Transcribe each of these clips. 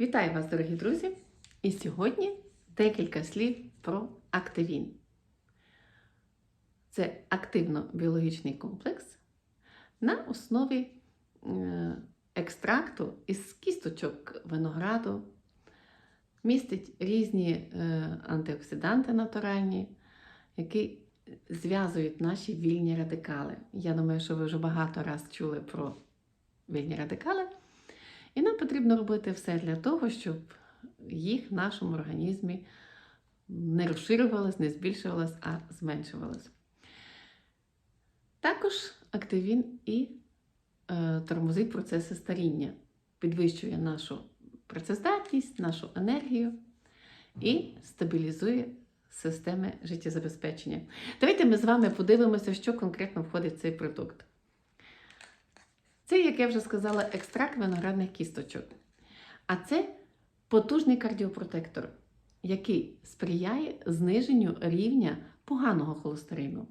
Вітаю вас, дорогі друзі! І сьогодні декілька слів про активін. Це активно-біологічний комплекс на основі е, екстракту із кісточок винограду, містить різні е, антиоксиданти натуральні, які зв'язують наші вільні радикали. Я думаю, що ви вже багато раз чули про вільні радикали. І нам потрібно робити все для того, щоб їх в нашому організмі не розширювалось, не збільшувалось, а зменшувалось. Також активін і е, тормозить процеси старіння, підвищує нашу працездатність, нашу енергію і стабілізує системи життєзабезпечення. Давайте ми з вами подивимося, що конкретно входить в цей продукт. Це, як я вже сказала, екстракт виноградних кісточок. А це потужний кардіопротектор, який сприяє зниженню рівня поганого холестерину.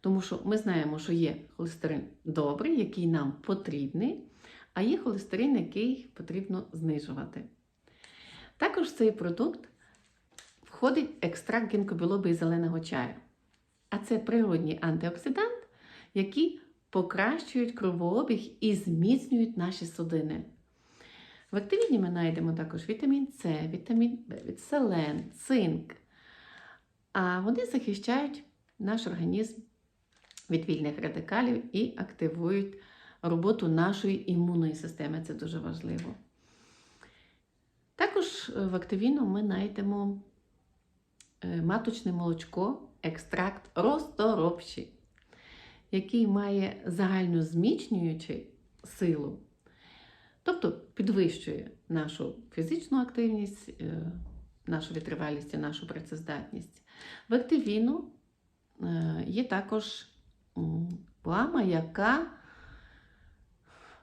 Тому що ми знаємо, що є холестерин добрий, який нам потрібний, а є холестерин, який потрібно знижувати. Також в цей продукт входить екстракт гінкобілоби і зеленого чаю. А це природній антиоксидант, який покращують кровообіг і зміцнюють наші судини. В активіні ми знайдемо також вітамін С, вітамін В, селен, цинк. А вони захищають наш організм від вільних радикалів і активують роботу нашої імунної системи. Це дуже важливо. Також в активіну ми знайдемо е, маточне молочко, екстракт розторопший який має загальну зміцнюючу силу, тобто підвищує нашу фізичну активність, е, нашу витривалість і нашу працездатність. В активіну е, є також плама, яка,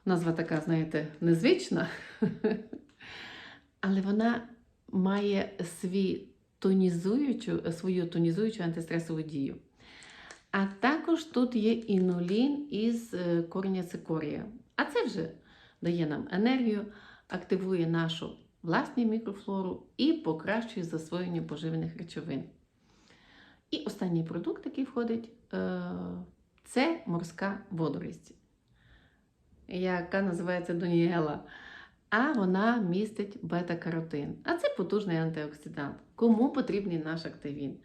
назва така, знаєте, незвична, але вона має свій тонізуючу, свою тонізуючу антистресову дію. А також тут є інулін із е, кореня цикорія. А це вже дає нам енергію, активує нашу власну мікрофлору і покращує засвоєння поживних речовин. І останній продукт, який входить, е, це морська водорість, яка називається Доніела. А вона містить бета-каротин. А це потужний антиоксидант. Кому потрібний наш активін?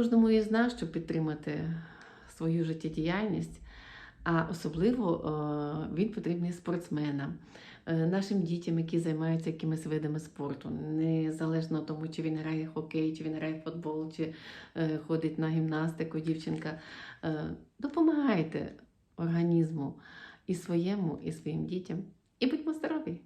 Кожному із нас, щоб підтримати свою життєдіяльність, а особливо він потрібний спортсменам, е, нашим дітям, які займаються якимись видами спорту, незалежно того, чи він грає хокей, чи він грає футбол, чи е, ходить на гімнастику, дівчинка. Е, допомагайте організму і своєму, і своїм дітям. І будьмо здорові!